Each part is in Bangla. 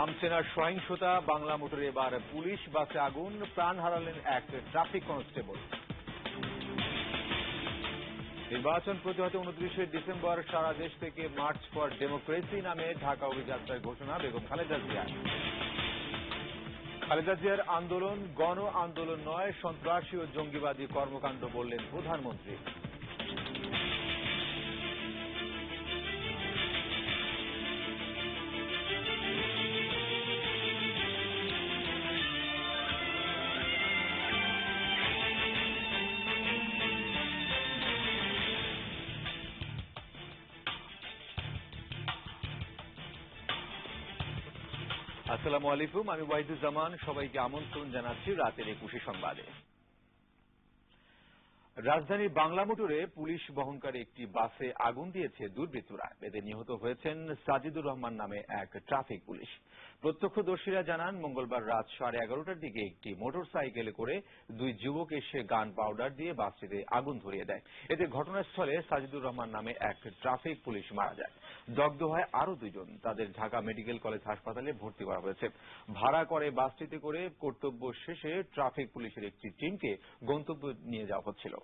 থামছে না সহিংসতা, বাংলা মোটরে এবার পুলিশ বাসে আগুন, প্রাণ হারালেন এক ট্রাফিক কনস্টেবল। নির্বাচন প্রতিহত উনত্রিশে ডিসেম্বর, সারা দেশ থেকে মার্চ ফর ডেমোক্রেসি নামে ঢাকা অভিযাত্রার ঘোষণা বেগম খালেদা জিয়া খালেদা জিয়ার আন্দোলন গণ আন্দোলন নয়, সন্ত্রাসী ও জঙ্গিবাদী কর্মকাণ্ড বললেন প্রধানমন্ত্রী। আসসালামু আলাইকুম আমি ওয়াহিদুজ্জামান সবাইকে আমন্ত্রণ জানাচ্ছি রাতের একুশে সংবাদে। রাজধানীর বাংলা মোটরে পুলিশ বহনকারী একটি বাসে আগুন দিয়েছে দুর্বৃত্তরা। এতে নিহত হয়েছেন সাজিদুর রহমান নামে এক ট্রাফিক পুলিশ। প্রত্যক্ষদর্শীরা জানান, মঙ্গলবার রাত সাড়ে এগারোটার দিকে একটি মোটর সাইকেলে করে দুই যুবক এসে গান পাউডার দিয়ে বাসটিতে আগুন ধরিয়ে দেয়। এতে ঘটনাস্থলে সাজিদুর রহমান নামে এক ট্রাফিক পুলিশ মারা যায়। দগ্ধ হয় আরও দুজন তাদের ঢাকা মেডিকেল কলেজ হাসপাতালে ভর্তি করা হয়েছে। ভাড়া করে বাসটিতে করে কর্তব্য শেষে ট্রাফিক পুলিশের একটি টিমকে গন্তব্য নিয়ে যাওয়া হচ্ছিল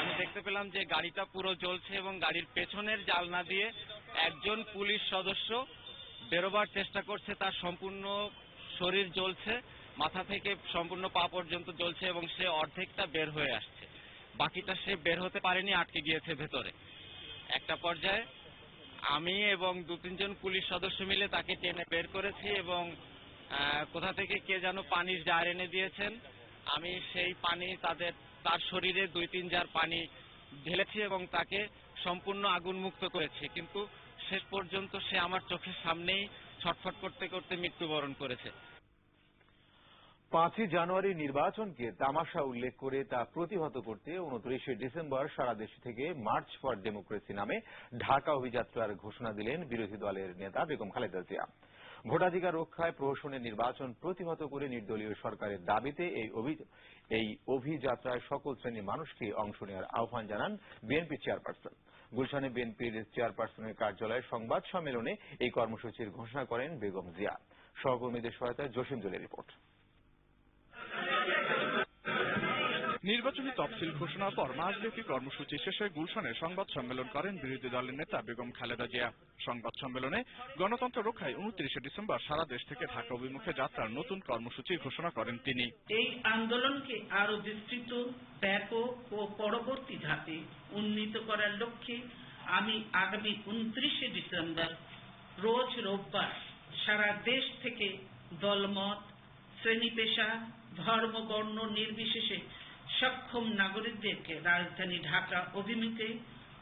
আমি দেখতে পেলাম যে গাড়িটা পুরো জ্বলছে এবং গাড়ির পেছনের জালনা দিয়ে একজন পুলিশ সদস্য বেরোবার চেষ্টা করছে। তার সম্পূর্ণ শরীর জ্বলছে, মাথা থেকে সম্পূর্ণ পা পর্যন্ত জ্বলছে এবং সে অর্ধেকটা বের হয়ে আসছে। বাকিটা সে বের হতে পারেনি, আটকে গিয়েছে ভেতরে। একটা পর্যায়ে আমি এবং দু তিনজন পুলিশ সদস্য মিলে তাকে টেনে বের করেছি এবং কোথা থেকে কে যেন পানির জার এনে দিয়েছেন। আমি সেই পানি তাদের, তার শরীরে দুই তিন জার পানি ঢেলেছি এবং তাকে সম্পূর্ণ আগুন মুক্ত করেছি। কিন্তু শেষ পর্যন্ত সে আমার চোখের সামনেই ছটফট করতে করতে মৃত্যুবরণ করেছে। পাঁচই জানুয়ারি নির্বাচনকে তামাশা উল্লেখ করে তা প্রতিহত করতে উনত্রিশে ডিসেম্বর সারা দেশ থেকে মার্চ ফর ডেমোক্রেসি নামে ঢাকা অভিযাত্রার ঘোষণা দিলেন বিরোধী দলের নেতা বেগম খালেদা জিয়া। ভোটাধিকার রক্ষায় প্রহসনের নির্বাচন প্রতিহত করে নির্দলীয় সরকারের দাবিতে এই অভি- এই অভিযাত্রায় সকল শ্রেণির মানুষকে অংশ নেওয়ার আহ্বান জানান বিএনপি চেয়ারপারসন। গুলশানে বিএনপির চেয়ারপারসনের কার্যালয়ে সংবাদ সম্মেলনে এই কর্মসূচির ঘোষণা করেন বেগম জিয়া। সহকর্মীদের সহায়তায় জসিম জলের রিপোর্ট। নির্বাচনী তফসিল ঘোষণার পর মাসব্যাপী কর্মসূচি শেষে গুলশানে সংবাদ সম্মেলন করেন বিরোধী দলের নেতা বেগম খালেদা জিয়া। সংবাদ সম্মেলনে গণতন্ত্র রক্ষায় উনত্রিশে ডিসেম্বর সারা দেশ থেকে ঢাকা অভিমুখে যাত্রার নতুন কর্মসূচি ঘোষণা করেন তিনি। এই আন্দোলনকে আরও বিস্তৃত, ব্যাপক ও পরবর্তী ধাপে উন্নীত করার লক্ষ্যে আমি আগামী উনত্রিশে ডিসেম্বর রোজ রোববার সারা দেশ থেকে দলমত শ্রেণি পেশা ধর্মবর্ণ নির্বিশেষে সক্ষম নাগরিকদেরকে রাজধানী ঢাকা অভিমুখে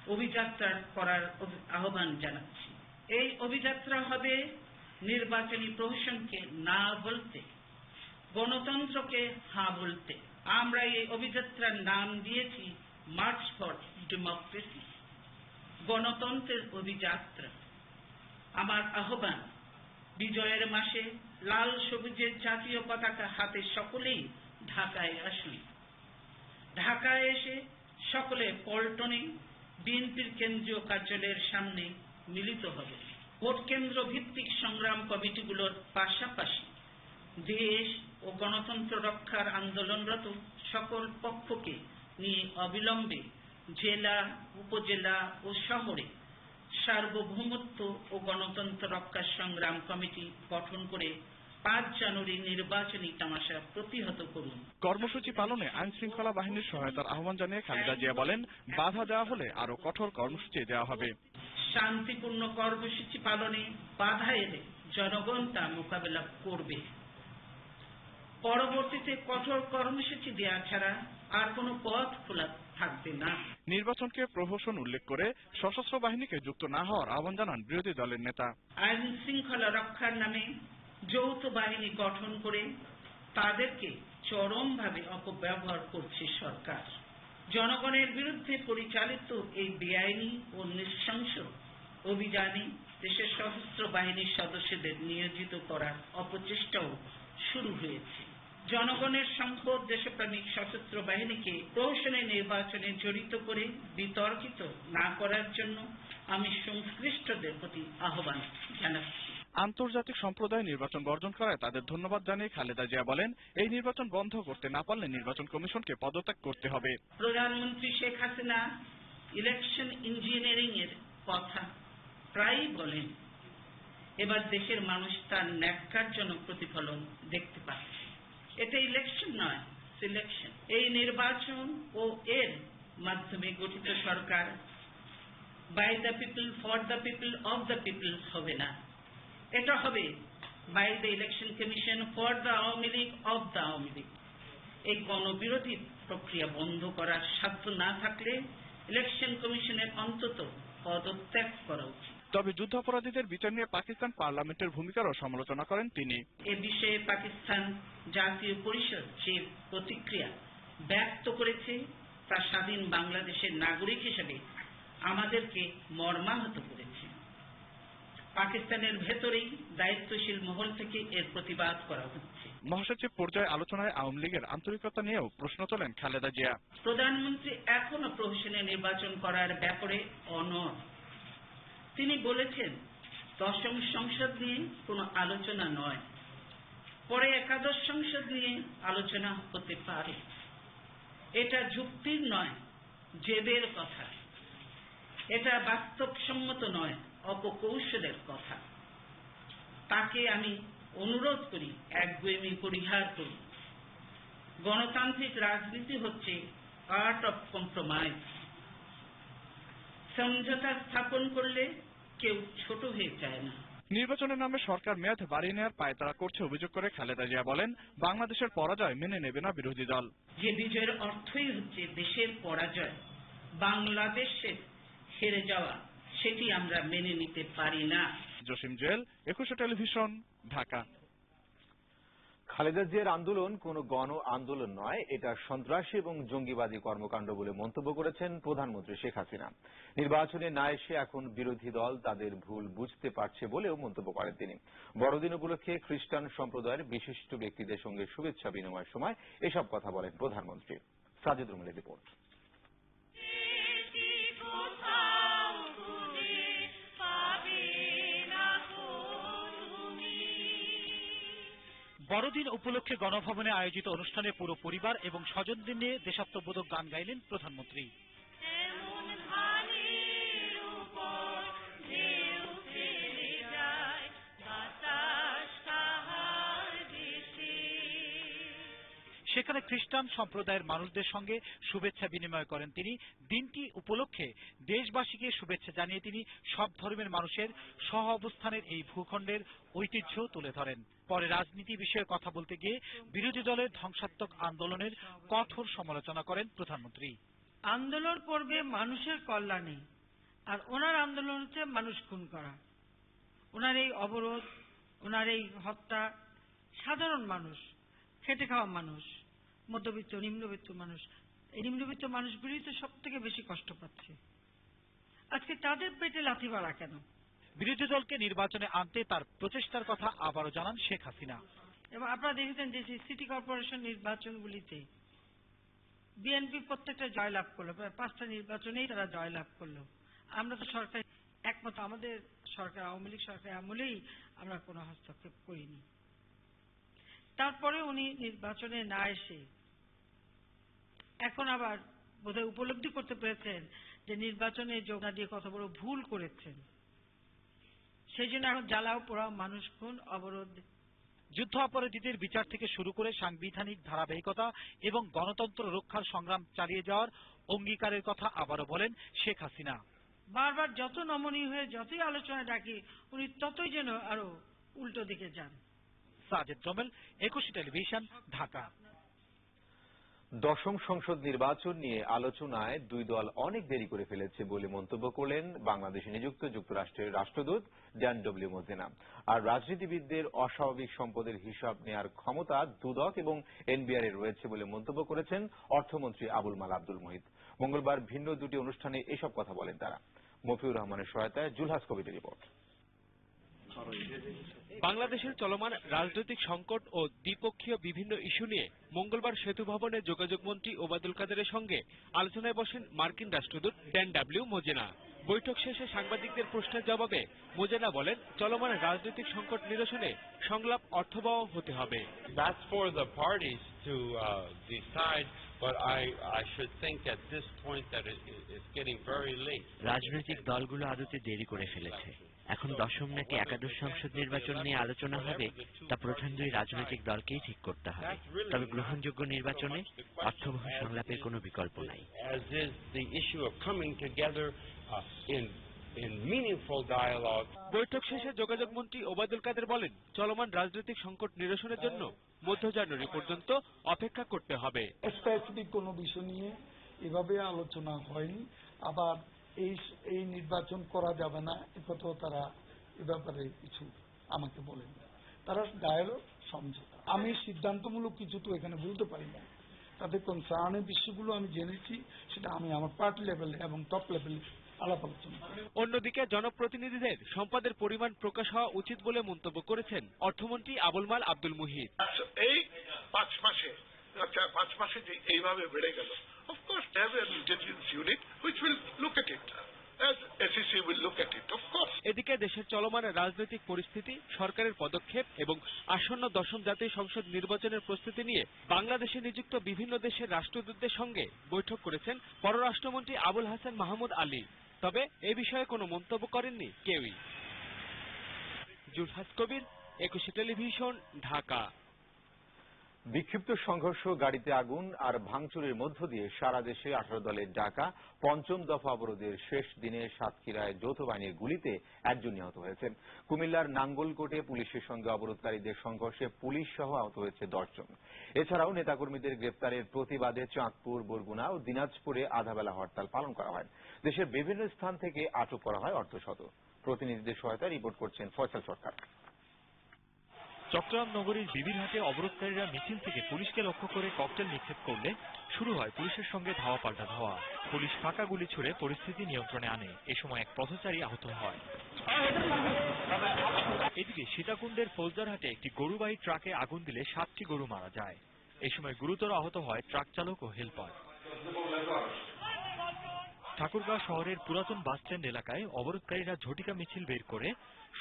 অভিযাত্রা করার আহ্বান জানাচ্ছি। এই অভিযাত্রা হবে নির্বাচনী প্রহসনকে না বলতে, গণতন্ত্রকে হা বলতে। আমরা এই অভিযাত্রার নাম দিয়েছি মার্চ ফর ডেমোক্রেসি গণতন্ত্রের অভিযাত্রা। আমার আহ্বান, বিজয়ের মাসে লাল সবুজের জাতীয় পতাকা হাতে সকলেই ঢাকায় আসুন। ঢাকায় এসে সকলে পল্টনে বিএনপির কেন্দ্রীয় কার্যালয়ের সামনে মিলিত হবে। ভোট কেন্দ্র ভিত্তিক সংগ্রাম কমিটিগুলোর পাশাপাশি দেশ ও গণতন্ত্র রক্ষার আন্দোলনরত সকল পক্ষকে নিয়ে অবিলম্বে জেলা, উপজেলা ও শহরে সার্বভৌমত্ব ও গণতন্ত্র রক্ষার সংগ্রাম কমিটি গঠন করে পাঁচ জানুয়ারি নির্বাচনী তামাশা প্রতিহত করুন। কর্মসূচি পালনে আইন শৃঙ্খলা বাহিনীর সহায়তার আহ্বান জানিয়ে খালেদা জিয়া বলেন বাধা দেওয়া হলে আরও কঠোর কর্মসূচি দেওয়া হবে। শান্তিপূর্ণ কর্মসূচি পালনে বাধা এলে জনগণ তা মোকাবেলা করবে। পরবর্তীতে কঠোর কর্মসূচি দেওয়া ছাড়া আর কোনো পথ খোলা থাকবে না। নির্বাচনকে প্রহসন উল্লেখ করে সশস্ত্র বাহিনীকে যুক্ত না হওয়ার আহ্বান জানান বিরোধী দলের নেতা। আইন শৃঙ্খলা রক্ষার নামে যৌথ বাহিনী গঠন করে তাদেরকে চরমভাবে অপব্যবহার করছে সরকার। জনগণের বিরুদ্ধে পরিচালিত এই বেআইনি ও নৃশংস অভিযানে দেশের সশস্ত্র বাহিনীর সদস্যদের নিয়োজিত করার অপচেষ্টাও শুরু হয়েছে। জনগণের সম্পদ দেশপ্রেমিক সশস্ত্র বাহিনীকে প্রহসনে নির্বাচনে জড়িত করে বিতর্কিত না করার জন্য আমি সংশ্লিষ্টদের প্রতি আহ্বান জানাচ্ছি। আন্তর্জাতিক সম্প্রদায় নির্বাচন বর্জন করায় তাদের ধন্যবাদ জানিয়ে খালেদা জিয়া বলেন, এই নির্বাচন বন্ধ করতে না পারলে নির্বাচন কমিশনকে পদত্যাগ করতে হবে। প্রধানমন্ত্রী শেখ হাসিনা ইলেকশন ইঞ্জিনিয়ারিং এর কথা প্রায়ই বলেন। এবার দেশের মানুষ তার ন্যাক্কারজনক প্রতিফলন দেখতে পাচ্ছে এটা ইলেকশন নয় সিলেকশন এই নির্বাচন ও এর মাধ্যমে গঠিত সরকার by the people for the people of the people হবে না। এটা হবে by the election commission for the Awami League of the Awami League এই গণবিরোধী প্রক্রিয়া বন্ধ করার সাধ্য না থাকলে ইলেকশন কমিশনের অন্তত পদত্যাগ করা উচিত। তবে যুদ্ধাপরাধীদের বিচার নিয়ে পাকিস্তান পার্লামেন্টের ভূমিকারও সমালোচনা করেন তিনি। এ বিষয়ে পাকিস্তান জাতীয় পরিষদ যে প্রতিক্রিয়া ব্যক্ত করেছে তা স্বাধীন বাংলাদেশের নাগরিক হিসেবে আমাদেরকে মর্মাহত করেছে। পাকিস্তানের ভেতরেই দায়িত্বশীল মহল থেকে এর প্রতিবাদ করা হচ্ছে। মহাসচিব পর্যায়ে আলোচনায় আওয়ামী লীগের আন্তরিকতা নিয়েও প্রশ্ন তোলেন খালেদা জিয়া। প্রধানমন্ত্রী এখনও প্রহসনে নির্বাচন করার ব্যাপারে অনড়। তিনি বলেছেন দশম সংসদ নিয়ে কোনো আলোচনা নয়। পরে একাদশ সংসদ নিয়ে আলোচনা হতে পারে। এটা যুক্তির নয় জেদের কথা। এটা বাস্তবসম্মত নয়। অপকৌশলের কথা। তাকে আমি অনুরোধ করি একগুয়েমি পরিহার করুন। গণতান্ত্রিক রাজনীতি হচ্ছে আর্ট অফ কম্প্রোমাইজ সমঝোতা স্থাপন করলে কেউ ছোট হয়ে যায় না। নির্বাচনের নামে সরকার মেয়াদ বাড়িয়ে নেওয়ার পায়তারা করছে অভিযোগ করে খালেদা জিয়া বলেন বাংলাদেশের পরাজয় মেনে নেবে না বিরোধী দল। যে বিজয়ের অর্থই হচ্ছে দেশের পরাজয় বাংলাদেশের হেরে যাওয়া। সেটি আমরা মেনে নিতে পারি না। জসিম জুয়েল একুশে টেলিভিশন ঢাকা। খালেদা জিয়ার আন্দোলন কোনো গণ আন্দোলন নয় এটা সন্ত্রাসী এবং জঙ্গিবাদী কর্মকাণ্ড বলে মন্তব্য করেছেন প্রধানমন্ত্রী শেখ হাসিনা। নির্বাচনে না এসে এখন বিরোধী দল তাদের ভুল বুঝতে পারছে বলেও মন্তব্য করেন তিনি। বড়দিন উপলক্ষে খ্রিস্টান সম্প্রদায়ের বিশিষ্ট ব্যক্তিদের সঙ্গে শুভেচ্ছা বিনিময়ের সময় এসব কথা বলেন প্রধানমন্ত্রী। সাজিদ রুমেলের রিপোর্ট। বড়দিন উপলক্ষে গণভবনে আয়োজিত অনুষ্ঠানে পুরো পরিবার এবং স্বজনদের নিয়ে দেশাত্মবোধক গান গাইলেন প্রধানমন্ত্রী। সেখানে খ্রিস্টান সম্প্রদায়ের মানুষদের সঙ্গে শুভেচ্ছা বিনিময় করেন তিনি। দিনটি উপলক্ষে দেশবাসীকে শুভেচ্ছা জানিয়ে তিনি সব ধর্মের মানুষের সহ অবস্থানের এই ভূখণ্ডের ঐতিহ্য তুলে ধরেন। পরে রাজনীতি বিষয়ে কথা বলতে গিয়ে বিরোধী দলের ধ্বংসাত্মক আন্দোলনের কঠোর সমালোচনা করেন প্রধানমন্ত্রী। আন্দোলন করবে মানুষের কল্যাণে, আর ওনার আন্দোলন হচ্ছে মানুষ খুন করা। ওনার এই অবরোধ, ওনার এই হত্যা, সাধারণ মানুষ, খেটে খাওয়া মানুষ, মধ্যবিত্ত, নিম্নবিত্ত মানুষ, এই নিম্নবিত্ত মানুষগুলি তো সব থেকে বেশি কষ্ট পাচ্ছে। আজকে তাদের পেটে লাথি মারা কেন? বিরোধী দলকে নির্বাচনে আনতে তার প্রচেষ্টার কথা আবারও জানান শেখ হাসিনা। এবং আপনারা দেখেছেন যে সিটি কর্পোরেশন নির্বাচনগুলিতে বিএনপি প্রত্যেকটা জয়লাভ করল পাঁচটা নির্বাচনেই তারা জয়লাভ করল। আমরা তো সরকার একমত, আমাদের সরকার, আওয়ামী লীগ সরকার আমলেই আমরা কোনো হস্তক্ষেপ করিনি। তারপরে উনি নির্বাচনে না এসে এখন আবার বোধহয় উপলব্ধি করতে পেরেছেন যে নির্বাচনে যোগ না দিয়ে কত বড় ভুল করেছেন। সেই জন্য এখন জ্বালাও পোড়াও মানুষ খুন অবরোধ। যুদ্ধ অপরাধীদের বিচার থেকে শুরু করে সাংবিধানিক ধারাবাহিকতা এবং গণতন্ত্র রক্ষার সংগ্রাম চালিয়ে যাওয়ার অঙ্গীকারের কথা আবারও বলেন শেখ হাসিনা। বারবার যত নমনীয় হয়ে যতই আলোচনা ডাকি উনি ততই যেন আরও উল্টো দিকে যান। সাজেদ জমেল একুশে টেলিভিশন ঢাকা। দশম সংসদ নির্বাচন নিয়ে আলোচনায় দুই দল অনেক দেরি করে ফেলেছে বলে মন্তব্য করলেন বাংলাদেশে নিযুক্ত যুক্তরাষ্ট্রের রাষ্ট্রদূত ড্যান ডব্লিউ মোজেনা আর রাজনীতিবিদদের অস্বাভাবিক সম্পদের হিসাব নেয়ার ক্ষমতা দুদক এবং এনবিআর রয়েছে বলে মন্তব্য করেছেন অর্থমন্ত্রী আবুল মাল আব্দুল মুহিত। মঙ্গলবার ভিন্ন দুটি অনুষ্ঠানে এসব কথা বলেন তারা। মফিউর রহমানের সহায়তায় জুলহাস কবির রিপোর্ট। বাংলাদেশের চলমান রাজনৈতিক সংকট ও দ্বিপক্ষীয় বিভিন্ন ইস্যু নিয়ে মঙ্গলবার সেতু ভবনে যোগাযোগ মন্ত্রী ওবায়দুল কাদেরের সঙ্গে আলোচনায় বসেন মার্কিন রাষ্ট্রদূত ড্যান ডাব্লিউ মোজেনা। বৈঠক শেষে সাংবাদিকদের প্রশ্নের জবাবে মোজেনা বলেন চলমান রাজনৈতিক সংকট নিরসনে সংলাপ অর্থবহ হতে হবে। That's for the parties to uh, decide, but I, I should think at this point that it, it's getting very late. রাজনৈতিক দলগুলো আদতে দেরি করে ফেলেছে। এখন দশম নাকি একাদশ সংসদ নির্বাচন নিয়ে আলোচনা হবে তা প্রধান দুই রাজনৈতিক দলকেই ঠিক করতে হবে। তবে গ্রহণযোগ্য নির্বাচনে অর্থবহ সংলাপের কোনো বিকল্প নাই। Uh, বৈঠক শেষে যোগাযোগ মন্ত্রী ওবায়দুল কাদের বলেন চলমান রাজনৈতিক সংকট নিরসনের জন্য মধ্য জানুয়ারি পর্যন্ত অপেক্ষা করতে হবে। স্পেসিফিক কোনো বিষয় নিয়ে এভাবে আলোচনা হয়নি। আবার এই এই নির্বাচন করা যাবে না এ কথাও তারা এ ব্যাপারে কিছু আমাকে বলেন। তারা ডায়ালগ সমঝোতা আমি সিদ্ধান্তমূলক কিছু তো এখানে বলতে পারি না। তাদের কনসার্নের বিষয়গুলো আমি জেনেছি সেটা আমি আমার পার্টি লেভেলে এবং টপ লেভেলে আলাপ আলোচনা অন্যদিকে জনপ্রতিনিধিদের সম্পদের পরিমাণ প্রকাশ হওয়া উচিত বলে মন্তব্য করেছেন অর্থমন্ত্রী আবুল মাল আব্দুল মুহিত। আচ্ছা, এই পাঁচ মাসে পাঁচ মাসে যে এইভাবে বেড়ে গেল of course have an intelligence unit which will look at it এদিকে দেশের চলমান রাজনৈতিক পরিস্থিতি, সরকারের পদক্ষেপ এবং আসন্ন দশম জাতীয় সংসদ নির্বাচনের প্রস্তুতি নিয়ে বাংলাদেশে নিযুক্ত বিভিন্ন দেশের রাষ্ট্রদূতদের সঙ্গে বৈঠক করেছেন পররাষ্ট্রমন্ত্রী আবুল হাসান মাহমুদ আলী। তবে এ বিষয়ে কোনো মন্তব্য করেননি কেউই। জুলহাস কবির, একুশে টেলিভিশন, ঢাকা। বিক্ষিপ্ত সংঘর্ষ, গাড়িতে আগুন আর ভাঙচুরের মধ্য দিয়ে সারা দেশে আঠারো দলের ডাকা পঞ্চম দফা অবরোধের শেষ দিনে সাতক্ষীরায় যৌথ বাহিনীর গুলিতে একজন নিহত হয়েছেন। কুমিল্লার নাঙ্গলকোটে পুলিশের সঙ্গে অবরোধকারীদের সংঘর্ষে পুলিশ সহ আহত হয়েছে দশজন এছাড়াও নেতাকর্মীদের গ্রেপ্তারের প্রতিবাদে চাঁদপুর, বরগুনা ও দিনাজপুরে আধাবেলা হরতাল পালন করা হয়। দেশের বিভিন্ন স্থান থেকে আটক করা হয় অর্ধশত প্রতিনিধিদের সহায়তায় রিপোর্ট করছেন ফয়সাল সরকার। চট্টগ্রাম নগরীর বিবিরহাটে অবরোধকারীরা মিছিল থেকে পুলিশকে লক্ষ্য করে ককটেল নিক্ষেপ করলে শুরু হয় পুলিশের সঙ্গে ধাওয়া পাল্টা ধাওয়া। পুলিশ ফাঁকা গুলি ছুড়ে পরিস্থিতি নিয়ন্ত্রণে আনে। এ সময় এক পথচারী আহত হয়। এদিকে সীতাকুণ্ডের ফৌজদারহাটে একটি গরুবাহী ট্রাকে আগুন দিলে সাতটি গরু মারা যায়। এ সময় গুরুতর আহত হয় ট্রাক চালক ও হেলপার। ঠাকুরগাঁও শহরের পুরাতন বাসস্ট্যান্ড এলাকায় অবরোধকারীরা ঝটিকা মিছিল বের করে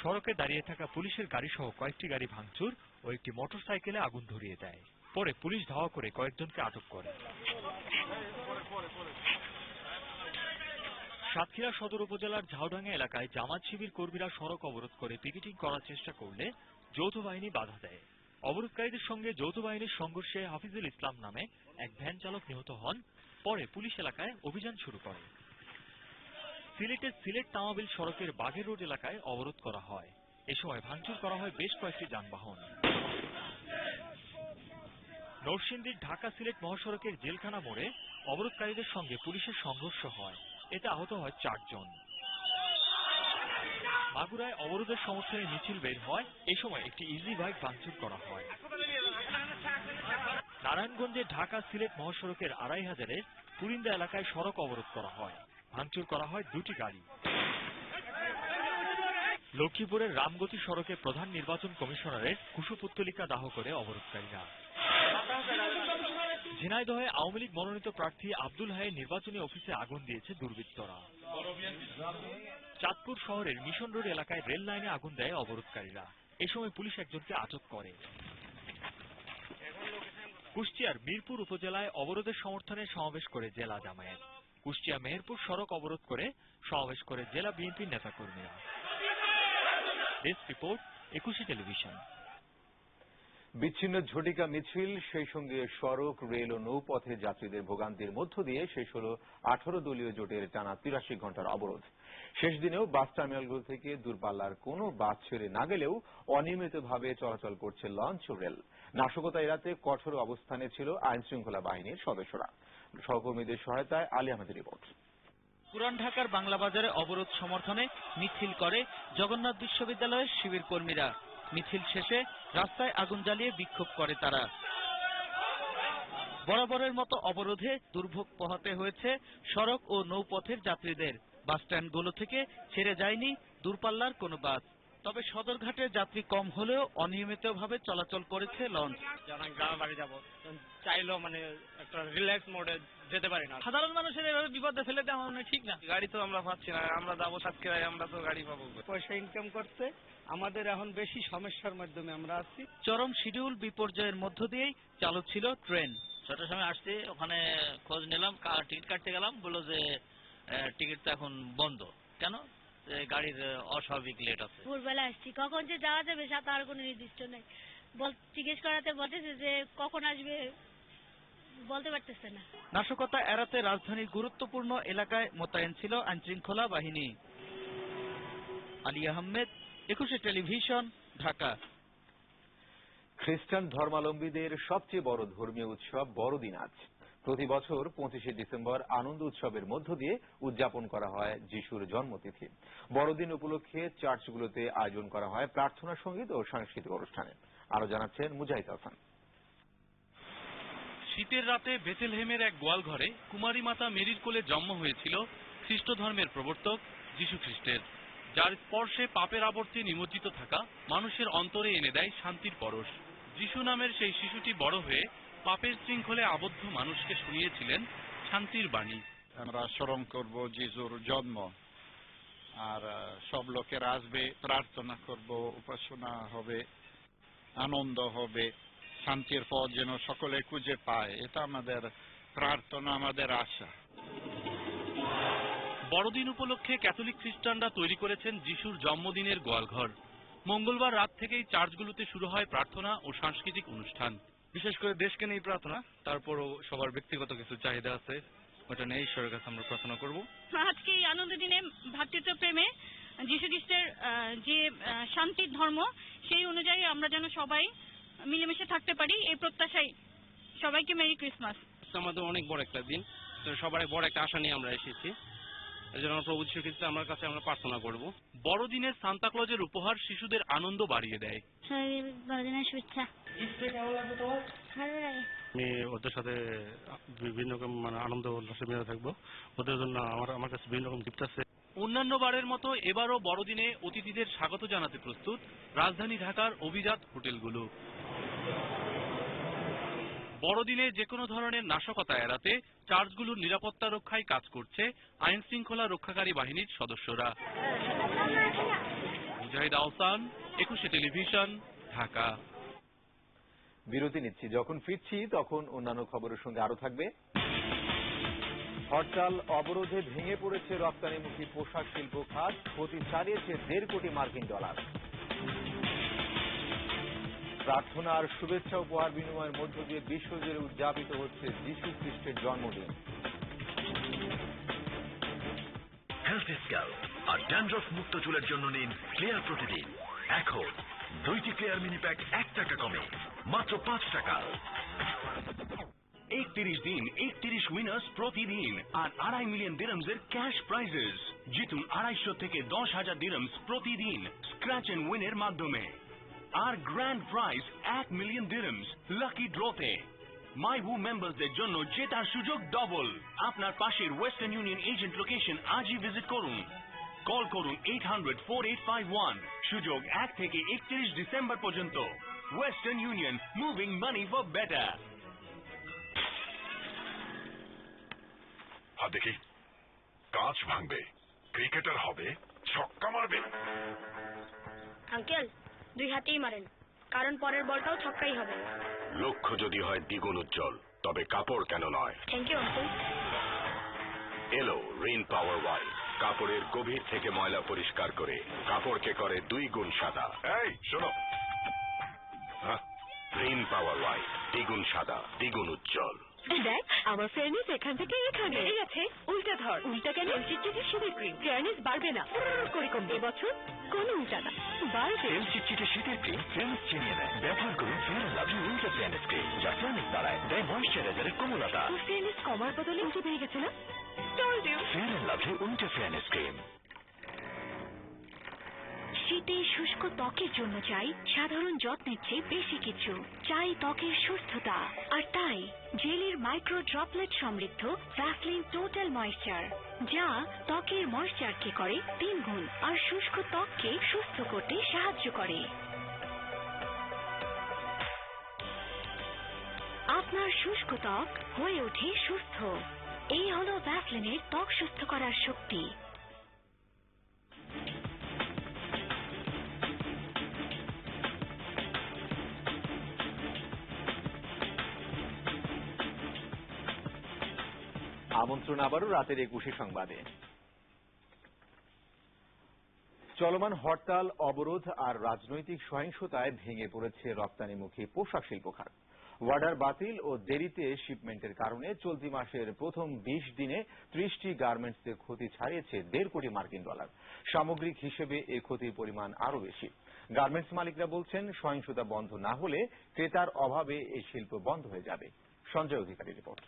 সড়কে দাঁড়িয়ে থাকা পুলিশের গাড়ি সহ কয়েকটি গাড়ি ভাঙচুর ও একটি মোটরসাইকেলে আগুন ধরিয়ে দেয়। পরে পুলিশ ধাওয়া করে কয়েকজনকে আটক করে। সাতক্ষীরা সদর উপজেলার ঝাউডাঙ্গা এলাকায় জামাত শিবির কর্মীরা সড়ক অবরোধ করে পিকেটিং করার চেষ্টা করলে যৌথ বাহিনী বাধা দেয়। অবরোধকারীদের সঙ্গে যৌথ বাহিনীর সংঘর্ষে হাফিজুল ইসলাম নামে এক ভ্যান চালক নিহত হন। পরে পুলিশ এলাকায় অভিযান শুরু করে। সিলেটের সিলেট তামাবিল সড়কের বাঘের রোড এলাকায় অবরোধ করা হয়। এ সময় ভাঙচুর করা হয় বেশ কয়েকটি যানবাহন। নরসিংদীর ঢাকা সিলেট মহাসড়কের জেলখানা মোড়ে অবরোধকারীদের সঙ্গে পুলিশের সংঘর্ষ হয়। এতে আহত হয় চারজন। মাগুরায় অবরোধের সমর্থনে মিছিল বের হয়। এ সময় একটি ইজি বাইক ভাঙচুর করা হয়। নারায়ণগঞ্জে ঢাকা সিলেট মহাসড়কের আড়াই হাজারের পুরিন্দা এলাকায় সড়ক অবরোধ করা হয়। ভাঙচুর করা হয় দুটি গাড়ি। লক্ষ্মীপুরের রামগতি সড়কে প্রধান নির্বাচন কমিশনারের কুশপুত্তলিকা দাহ করে অবরোধকারীরা। ঝিনাইদহে আওয়ামী লীগ মনোনীত প্রার্থী আব্দুল হায়ের নির্বাচনী অফিসে আগুন দিয়েছে দুর্বৃত্তরা। চাঁদপুর শহরের মিশন রোড এলাকায় রেল লাইনে আগুন দেয় অবরোধকারীরা। এ সময় পুলিশ একজনকে আটক করে। কুষ্টিয়ার মিরপুর উপজেলায় অবরোধের সমর্থনে সমাবেশ করে জেলা জামায়াত। কুষ্টিয়া মেহেরপুর সড়ক অবরোধ করে সমাবেশ করে জেলা বিএনপির নেতাকর্মীরা। ডেস্ক বিচ্ছিন্ন ঝটিকা মিছিল, সেই সঙ্গে সড়ক, রেল ও নৌপথে যাত্রীদের ভোগান্তির মধ্য দিয়ে শেষ হল আঠারো দলীয় জোটের টানা তিরাশি ঘণ্টার অবরোধ। শেষ দিনেও বাস টার্মিনালগুলো থেকে দূরপাল্লার কোনো বাস ছেড়ে না গেলেও অনিয়মিতভাবে চলাচল করছে লঞ্চ ও রেল। নাশকতা এড়াতে কঠোর অবস্থানে ছিল আইন শৃঙ্খলা বাহিনীর সদস্যরা। সহকর্মীদের সহায়তায় আলী আহমেদের রিপোর্ট। পুরান ঢাকার বাংলা বাজারে অবরোধ সমর্থনে মিছিল করে জগন্নাথ বিশ্ববিদ্যালয়ের শিবির কর্মীরা। মিছিল শেষে রাস্তায় আগুন জ্বালিয়ে বিক্ষোভ করে তারা। বরাবরের মতো অবরোধে দুর্ভোগ পোহাতে হয়েছে সড়ক ও নৌপথের যাত্রীদের। বাসস্ট্যান্ডগুলো থেকে ছেড়ে যায়নি দূরপাল্লার কোনো বাস। তবে সদরঘাটের যাত্রী কম হলেও অনিয়মিতভাবে চলাচল করেছে লঞ্চ। গ্রামের বাড়ি যাব। চাইলেও মানে একটা রিল্যাক্স মোডে যেতে পারি না। সাধারণ মানুষের এভাবে বিপদে ফেলে দেওয়া মানে ঠিক না। গাড়ি তো আমরা পাচ্ছি না আমরা যাব সাতক্ষীরায় আমরা তো গাড়ি পাবো। পয়সা ইনকাম করতে আমাদের এখন বেশি সমস্যার মাধ্যমে আমরা আছি। চরম শিডিউল বিপর্যয়ের মধ্য দিয়েই চালু ছিল ট্রেন। ছটার সময় আসছি ওখানে খোঁজ নিলাম টিকিট কাটতে গেলাম বলল যে টিকিট তো এখন বন্ধ। কেন? গাড়ির অস্বাভাবিক লেট আছে। ভোরবেলা আসছি। কখন যে যাওয়া যাবে সে তার কোনো নির্দিষ্ট নেই। বল জিজ্ঞেস করাতে বলতেছে যে কখন আসবে বলতে পারতেছে না। নাশকতা এড়াতে রাজধানীর গুরুত্বপূর্ণ এলাকায় মোতায়েন ছিল আইনশৃঙ্খলা বাহিনী। আলী আহমেদ একুশে টেলিভিশন ঢাকা। খ্রিস্টান ধর্মাবলম্বীদের সবচেয়ে বড় ধর্মীয় উৎসব বড়দিন আজ। প্রতি বছর পঁচিশে ডিসেম্বর আনন্দ উৎসবের মধ্য দিয়ে উদযাপন করা হয় যিশুর জন্মতিথি। বড়দিন উপলক্ষে চার্চগুলোতে আয়োজন করা হয় প্রার্থনা, সংগীত ও সাংস্কৃতিক অনুষ্ঠানে। আরও জানাচ্ছেন মুজাহিদ হাসান। শীতের রাতে বেথেলহেমের এক গোয়ালঘরে কুমারী মাতা মেরির কোলে জন্ম হয়েছিল খ্রিস্ট ধর্মের প্রবর্তক যীশু খ্রিস্টের। যার স্পর্শে পাপের আবর্তে নিমজ্জিত থাকা মানুষের অন্তরে এনে দেয় শান্তির পরশ। যিশু নামের সেই শিশুটি বড় হয়ে পাপের শৃঙ্খলে আবদ্ধ মানুষকে শুনিয়েছিলেন শান্তির বাণী। আমরা স্মরণ করব যিশুর জন্ম। আর সব লোকের আসবে প্রার্থনা করব উপাসনা হবে আনন্দ হবে শান্তির পথ যেন সকলে খুঁজে পায়। এটা আমাদের প্রার্থনা আমাদের আশা। বড়দিন উপলক্ষে ক্যাথলিক খ্রিস্টানরা তৈরি করেছেন যিশুর জন্মদিনের গোয়ালঘর। মঙ্গলবার রাত থেকেই চার্চগুলোতে শুরু হয় প্রার্থনা ও সাংস্কৃতিক অনুষ্ঠান। বিশেষ করে দেশকে নিয়ে প্রার্থনা। তারপরও সবার ব্যক্তিগত কিছু চাহিদা আছে ওটা নিয়ে ঈশ্বরের কাছে আমরা প্রার্থনা করব। আজকে এই আনন্দ দিনে ভ্রাতৃত্ব প্রেমে যীশু খ্রিস্টের আহ, যে শান্তির ধর্ম সেই অনুযায়ী আমরা যেন সবাই মিলেমিশে থাকতে পারি এই প্রত্যাশাই সবাইকে মেরি ক্রিসমাস। আমাদের অনেক বড় একটা দিন তো সবাই বড় একটা আশা নিয়ে আমরা এসেছি। জন্য প্রভু যীশু খ্রিস্ট আমার কাছে আমরা প্রার্থনা করব। বড়দিনে সান্তাক্লজের উপহার শিশুদের আনন্দ বাড়িয়ে দেয়। বড়দিনের শুভেচ্ছা। ভালো লাগে। আমি ওদের সাথে বিভিন্ন রকম মানে আনন্দ উল্লাসে মেতে থাকব। ওদের জন্য আমার আমার কাছে বিভিন্ন রকম গিফট আছে। অন্যান্য বারের মতো এবারও বড়দিনে অতিথিদের স্বাগত জানাতে প্রস্তুত রাজধানী ঢাকার অভিজাত হোটেলগুলো। বড়দিনে যে কোনো ধরনের নাশকতা এড়াতে চার্চগুলোর নিরাপত্তা রক্ষায় কাজ করছে আইন শৃঙ্খলা রক্ষাকারী বাহিনীর সদস্যরা। মুজাহিদ আহসান, একুশে টেলিভিশন, ঢাকা। বিরতি নিচ্ছি। যখন ফিরছি, তখন অন্যান্য খবরের সঙ্গে আরও থাকবে। হরতাল অবরোধে ভেঙে পড়েছে রপ্তানিমুখী পোশাক শিল্প খাত। ক্ষতি চালিয়েছে দেড় কোটি মার্কিন ডলার। প্রার্থনা আর শুভেচ্ছা উপহার বিনিময়ের মধ্য দিয়ে বিশ্বজুড়ে উদযাপিত হচ্ছে যীশু খ্রিস্টের জন্মদিন। আর ড্যান্ড্রফ মুক্ত চুলের জন্য নিন ক্লিয়ার প্রতিদিন। এখন, দুইটি ক্লিয়ার মিনি প্যাক এক টাকা কমে, মাত্র পাঁচ টাকা। একত্রিশ দিন, একত্রিশ উইনার্স প্রতিদিন, আর আড়াই মিলিয়ন দিরমসের ক্যাশ প্রাইজেস জিতুন আড়াইশো থেকে দশ হাজার দিরমস প্রতিদিন স্ক্র্যাচ এন্ড উইনের মাধ্যমে। আর গ্র্যান্ড প্রাইজ এক মিলিয়ন দিরমস লাকি ড্রতে মাই হু মেম্বারসদের জন্য জেতার সুযোগ ডবল আপনার পাশের ওয়েস্টার্ন ইউনিয়ন এজেন্ট লোকেশন আজই ভিজিট করুন কল করুন eight hundred four eight five one সুযোগ এক থেকে একত্রিশ ডিসেম্বর পর্যন্ত Western Union moving money for better আর দেখি কাঁচ ভাঙবে ক্রিকেটার হবে ছক্কা মারবে আঙ্কেল দুই হাতেই মারেন। কারণ পরের বলটাও ছক্কাই হবে। লক্ষ্য যদি হয় দ্বিগুণ উজ্জ্বল তবে কাপড় কেন নয়? থ্যাংক ইউ আঙ্কেল এলো রিন পাওয়ার ওয়াইট কাপড়ের গভীর থেকে ময়লা পরিষ্কার করে কাপড়কে করে দুই গুণ সাদা। এই শোনো। রিন পাওয়ার ওয়াইট দ্বিগুণ সাদা দ্বিগুণ উজ্জ্বল। দেখ আমার ফেয়ারনেস এখান থেকে এখানে। বেড়ে গেছে উল্টা ধর। উল্টা কেন? চিটচিটে শীতের ক্রিম ফেয়ারনেস বাড়বে না। করে কমবে এবছর কোনো উল্টা না। বাড়বে। তেল চিটচিটে শীতের ক্রিম ফ্রেন্স চিনিয়ে দেয় ব্যবহার করুন Fair Lovely winter fairness cream যা ফ্রেন্স দ্বারায় দেয় ময়শ্চারাইজারের কোমলতা। ফেয়ারনেস কমার বদলে উল্টে বেড়ে গেছে না? Told you. Fair Lovely winter fairness cream শীতে শুষ্ক ত্বকের জন্য চাই সাধারণ যত্নের চেয়ে বেশি কিছু। চাই ত্বকের সুস্থতা। আর তাই, জেলির মাইক্রো ড্রপলেট সমৃদ্ধ ভ্যাসলিন টোটাল ময়েশ্চার যা ত্বকের ময়েশ্চারকে করে তিন গুণ আর শুষ্ক ত্বককে সুস্থ করতে সাহায্য করে। আপনার শুষ্ক ত্বক হয়ে ওঠে সুস্থ। এই হলো ভ্যাসলিনের ত্বক সুস্থ করার শক্তি। আমন্ত্রণ আবারও রাতের একুশে সংবাদে। চলমান হরতাল, অবরোধ আর রাজনৈতিক সহিংসতায় ভেঙে পড়েছে রপ্তানিমুখী পোশাক শিল্প খাত। ওয়ার্ডার বাতিল ও দেরিতে শিপমেন্টের কারণে চলতি মাসের প্রথম বিশ দিনে ত্রিশটি গার্মেন্টসে ক্ষতি ছাড়িয়েছে দেড় কোটি মার্কিন ডলার। সামগ্রিক হিসেবে এ ক্ষতির পরিমাণ আরও বেশি। গার্মেন্টস মালিকরা বলছেন, সহিংসতা বন্ধ না হলে ক্রেতার অভাবে এই শিল্প বন্ধ হয়ে যাবে। সঞ্জয় অধিকারী রিপোর্ট।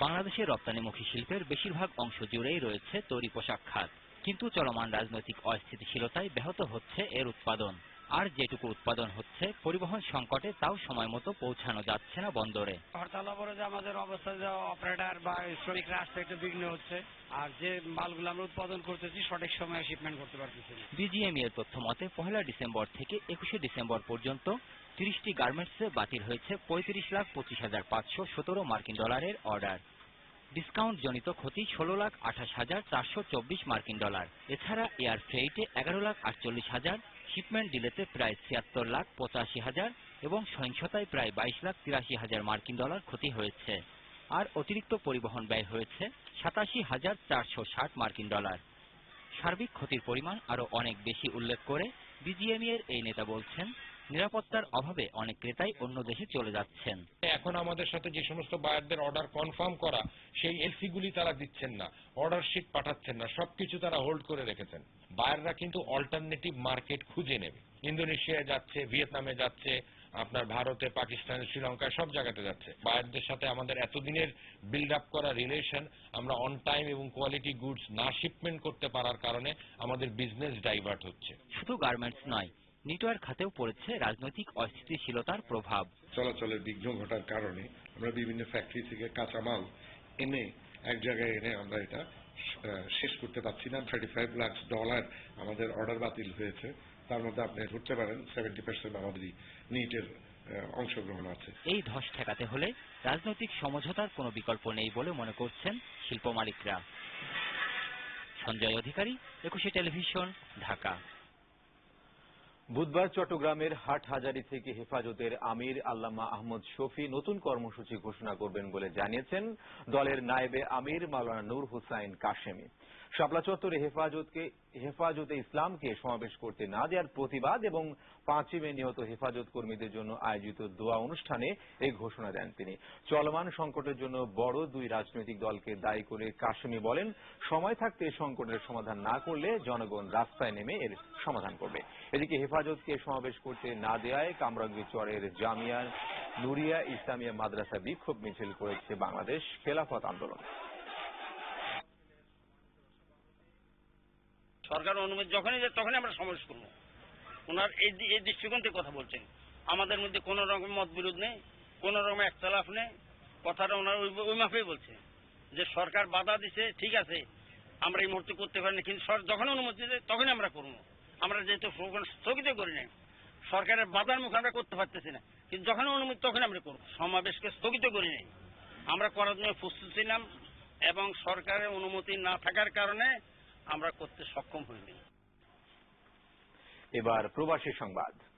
বাংলাদেশের রপ্তানিমুখী শিল্পের বেশিরভাগ অংশ জুড়েই রয়েছে তৈরি পোশাক খাত। কিন্তু চলমান রাজনৈতিক অস্থিতিশীলতায় ব্যাহত হচ্ছে এর উৎপাদন। আর যেটুকু উৎপাদন হচ্ছে পরিবহন সংকটে তাও সময় মতো পৌঁছানো যাচ্ছে না বন্দরে। হরতাল অবরোধে আমাদের অবস্থা যে অপারেটর বা শ্রমিকরা আসতে একটু বিঘ্ন হচ্ছে। আর যে মালগুলো আমরা উৎপাদন করতেছি সঠিক সময়ে শিপমেন্ট করতে পারতেছি না। বিজিএমই এর তথ্য মতে পহেলা ডিসেম্বর থেকে একুশে ডিসেম্বর পর্যন্ত তিরিশটি গার্মেন্টসে বাতিল হয়েছে পঁয়ত্রিশ লাখ পঁচিশ হাজার পাঁচশো সতেরো মার্কিন ডলারের অর্ডার ডিসকাউন্ট জনিত ক্ষতি ষোলো লাখ আঠাশ হাজার চারশো চব্বিশ মার্কিন ডলার। এছাড়া এয়ার ফ্রেইটে এগারো লাখ আটচল্লিশ হাজার শিপমেন্ট ডিলেতে প্রায় ছিয়াত্তর লাখ পঁচাশি হাজার এবং সহিংসতায় প্রায় বাইশ লাখ তিরাশি হাজার মার্কিন ডলার ক্ষতি হয়েছে। আর অতিরিক্ত পরিবহন ব্যয় হয়েছে সাতাশি হাজার চারশো ষাট মার্কিন ডলার। সার্বিক ক্ষতির পরিমাণ আরও অনেক বেশি উল্লেখ করে বিজিএমই এর এই নেতা বলছেন নিরাপত্তার অভাবে অনেক ক্রেতাই অন্য দেশে চলে যাচ্ছেন। এখন আমাদের সাথে যে সমস্ত বায়ারদের অর্ডার কনফার্ম করা সেই এলসি গুলি তারা দিচ্ছেন না অর্ডার শিট পাঠাচ্ছেন না সবকিছু তারা হোল্ড করে রেখেছেন। বায়াররা কিন্তু অল্টারনেটিভ মার্কেট খুঁজে নেবে। ইন্দোনেশিয়ায় যাচ্ছে ভিয়েতনামে যাচ্ছে আপনার ভারতে পাকিস্তান শ্রীলঙ্কায় সব জায়গাতে যাচ্ছে। বায়ারদের সাথে আমাদের এতদিনের বিল্ড আপ করা রিলেশন আমরা অন টাইম এবং কোয়ালিটি গুডস না শিপমেন্ট করতে পারার কারণে আমাদের বিজনেস ডাইভার্ট হচ্ছে। শুধু গার্মেন্টস নয় নিটওয়ার খাতেও পড়েছে রাজনৈতিক অস্থিতিশীলতার প্রভাব। চলাচলের বিঘ্ন ঘটার কারণে আমরা বিভিন্ন ফ্যাক্টরি থেকে কাঁচামাল এনে এক জায়গায় এনে আমরা এটা শেষ করতে পারছি না। থার্টি ফাইভ লাখ ডলার আমাদের অর্ডার বাতিল হয়েছে। তার মধ্যে আপনি ধরতে পারেন সেভেন্টি পার্সেন্ট আমাদেরই নিটের অংশগ্রহণ আছে। এই ধস ঠেকাতে হলে রাজনৈতিক সমঝোতার কোনো বিকল্প নেই বলে মনে করছেন শিল্প মালিকরা সঞ্জয় অধিকারী একুশে টেলিভিশন ঢাকা। বুধবার চট্টগ্রামের হাট হাজারি থেকে হেফাজতের আমির আল্লামা আহমদ শফি নতুন কর্মসূচি ঘোষণা করবেন বলে জানিয়েছেন দলের নায়েবে আমির মাওলানা নূর হুসাইন কাশেমি। শাপলা চত্বরে হেফাজতকে, হেফাজতে ইসলামকে সমাবেশ করতে না দেওয়ার প্রতিবাদ এবং পাঁচই মে নিহত হেফাজত কর্মীদের জন্য আয়োজিত দোয়া অনুষ্ঠানে এই ঘোষণা দেন তিনি। চলমান সংকটের জন্য বড় দুই রাজনৈতিক দলকে দায়ী করে কাশেমি বলেন, সময় থাকতে সংকটের সমাধান না করলে জনগণ রাস্তায় নেমে এর সমাধান করবে। এদিকে হেফাজতকে সমাবেশ করতে না দেওয়ায় কামরাঙ্গী চরের জামিয়া নুরিয়া ইসলামিয়া মাদ্রাসা বিক্ষোভ মিছিল করেছে বাংলাদেশ খেলাফত আন্দোলন। সরকার অনুমতি যখনই দেয় তখনই আমরা সমাবেশ করব। ওনার এই এই দৃষ্টিকোণ থেকে কথা বলছেন। আমাদের মধ্যে কোনো রকম মত বিরোধ নেই, কোনো রকম একতলাফ নেই। কথাটা ওনার ওই মাপেই বলছে যে সরকার বাধা দিছে, ঠিক আছে, আমরা এই মুহূর্তে করতে পারি না কিন্তু যখন অনুমতি দেয় তখনই আমরা করব। আমরা যেহেতু স্থগিত করি নাই, সরকারের বাধার মুখে আমরা করতে পারতেছি না। কিন্তু যখন অনুমতি তখন আমরা করব। সমাবেশকে স্থগিত করি নাই। আমরা করার জন্য প্রস্তুত ছিলাম এবং সরকারের অনুমতি না থাকার কারণে আমরা করতে সক্ষম হইনি। এবার প্রবাসী সংবাদ।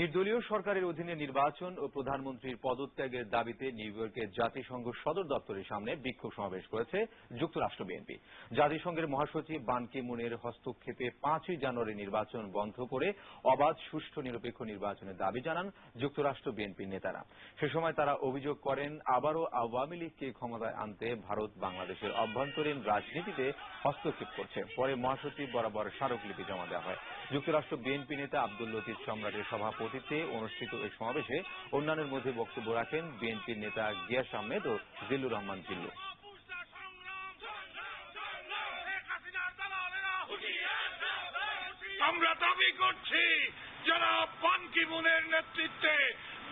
নির্দলীয় সরকারের অধীনে নির্বাচন ও প্রধানমন্ত্রীর পদত্যাগের দাবিতে নিউ ইয়র্কের জাতিসংঘ সদর দপ্তরের সামনে বিক্ষোভ সমাবেশ করেছে যুক্তরাষ্ট্র বিএনপি। জাতিসংঘের মহাসচিব বান কি মুনের হস্তক্ষেপে পাঁচই জানুয়ারি নির্বাচন বন্ধ করে অবাধ, সুষ্ঠু, নিরপেক্ষ নির্বাচনের দাবি জানান যুক্তরাষ্ট্র বিএনপির নেতারা। সে সময় তারা অভিযোগ করেন, আবারও আওয়ামী লীগকে ক্ষমতায় আনতে ভারত বাংলাদেশের অভ্যন্তরীণ রাজনীতিতে হস্তক্ষেপ করছে। পরে মহাসচিব বরাবর স্মারকলিপি জমা দেওয়া হয়। যুক্তরাষ্ট্র বিএনপি নেতা আব্দুল লতিফ সম্রাটের সভাপতিত্বে অনুষ্ঠিত এই সমাবেশে অন্যান্যের মধ্যে বক্তব্য রাখেন বিএনপির নেতা গিয়াস আহমেদ ও জিল্লুর রহমান জিল্লু। আমরা দাবি করছি যারা পান কি মুনের নেতৃত্বে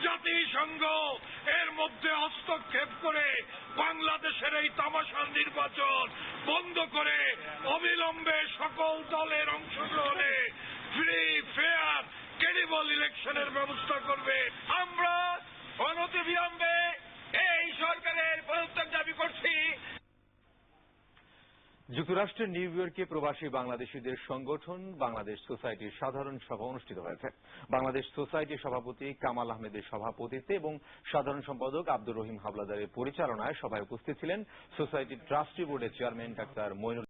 জাতিসংঘ এর মধ্যে হস্তক্ষেপ করে বাংলাদেশের এই তামাশার নির্বাচন বন্ধ করে অবিলম্বে সকল দলের অংশগ্রহণে ফ্রি ফেয়ার ক্রেডিবল ইলেকশনের ব্যবস্থা করবে। আমরা অনতিবিলম্বে এই সরকারের পদত্যাগ দাবি করছি। যুক্তরাষ্ট্রের নিউ ইয়র্কে প্রবাসী বাংলাদেশিদের সংগঠন, বাংলাদেশ সোসাইটির সাধারণ সভা অনুষ্ঠিত হয়েছে। বাংলাদেশ সোসাইটির সভাপতি কামাল আহমেদের সভাপতিত্বে এবং সাধারণ সম্পাদক আব্দুর রহিম হাবলাদারের পরিচালনায় সভায় উপস্থিত ছিলেন সোসাইটির ট্রাস্টি বোর্ডের চেয়ারম্যান ডাক্তার মইনুল